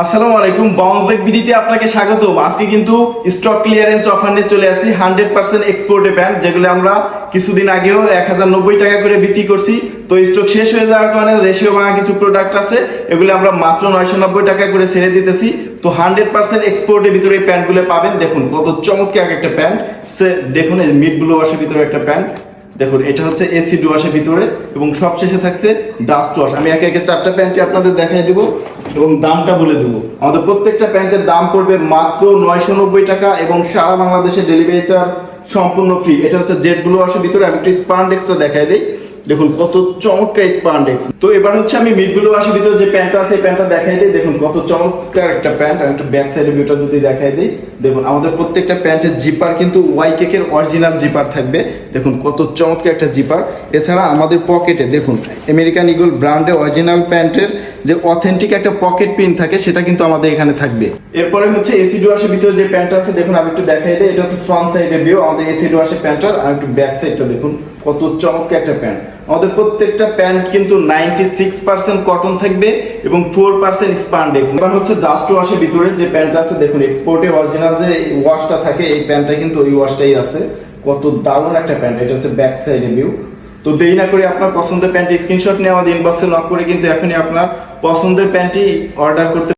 আসসালামু আলাইকুম bounce back ভিডিওতে আপনাকে স্বাগতম। আজকে কিন্তু স্টক ক্লিয়ারেন্স অফার নিয়ে চলে আসি। হান্ড্রেড পার্সেন্ট এক্সপোর্টে প্যান্ট যেগুলো আমরা কিছুদিন আগেও এক হাজার নব্বই টাকা করে বিক্রি করছি। তো স্টক শেষ হয়ে যাওয়ার কারণে রেশিও ভাঙা কিছু প্রোডাক্ট আছে, এগুলো আমরা মাত্র নয়শো নব্বই টাকা করে ছেড়ে দিতেছি। তো হান্ড্রেড পার্সেন্ট এক্সপোর্টের ভিতরে এই প্যান্টগুলো পাবেন। দেখুন, কত চমৎকার একটা প্যান্ট। সে, দেখুন এই মিড ব্লু ওয়াশের ভিতরে একটা প্যান্ট। দেখুন, এটা হচ্ছে এসি ওয়াশের ভিতরে এবং সবশেষে থাকছে ডাস্ট ওয়াশ আমি একে একে চারটা প্যান্টই আপনাদের দেখাই দিব। এবং দামটা বলে দেবো। আমাদের প্রত্যেকটা প্যান্টের দাম পড়বে মাত্র নয়শো নব্বই টাকা এবং সারা বাংলাদেশে ডেলিভারি চার্জ সম্পূর্ণ ফ্রি এটা হচ্ছে জেড ব্লু আসে ভিতরে, আমি একটু স্পান্ডেক্সটা দেখাই দিই। দেখুন কত চমৎকার স্পান্ডেক্স তো এবার হচ্ছে আমি মিড ব্লু ওয়াশের ভিতরে যে প্যান্টটা আছে, এই প্যান্টটা দেখাই দিই। দেখুন কত চমৎকার একটা প্যান্ট। আমি একটু ব্যাক সাইডের ভিউটা যদি দেখাই দিই। দেখুন, আমাদের প্রত্যেকটা প্যান্টের জিপার কিন্তু ওয়াই কেকের অরিজিনাল জিপার থাকবে। দেখুন, কত চমৎকার একটা জিপার এছাড়া আমাদের পকেটে দেখুন আমেরিকান ইগল ব্র্যান্ডের অরিজিনাল প্যান্টের যে অথেন্টিক একটা পকেট পিন থাকে, সেটা কিন্তু আমাদের এখানে থাকবে। এরপরে হচ্ছে এসি ডুয়াশের ভিতরে যে প্যান্টটা আছে, দেখুন, আমি একটু দেখাই দিই। এটা হচ্ছে ফ্রন্ট সাইডের ভিউ আমাদের এসি ডুয়াশের প্যান্টার আর একটু ব্যাক সাইডটা দেখুন, কত চমৎকার একটা প্যান্ট। আমাদের প্রত্যেকটা প্যান্ট কিন্তু নাইনটি সিক্স পার্সেন্ট কটন থাকবে এবং ফোর পার্সেন্ট স্পান্ডেক্স এবার হচ্ছে ডাস্ট ওয়াশের ভিতরে যে প্যান্টটা আছে, দেখুন এক্সপোর্টে অরিজিনাল যে ওয়াশটা থাকে, এই প্যান্টটা কিন্তু ওই ওয়াশটাই আছে। কত দারুণ একটা প্যান্ট, এটা হচ্ছে ব্যাক সাইড ভিউ তো দেরি না করে আপনার পছন্দের প্যান্টটি স্ক্রিনশট নিয়ে আমাদের ইনবক্সে লক করে কিন্তু এখনই আপনার পছন্দের প্যান্টটি অর্ডার করতে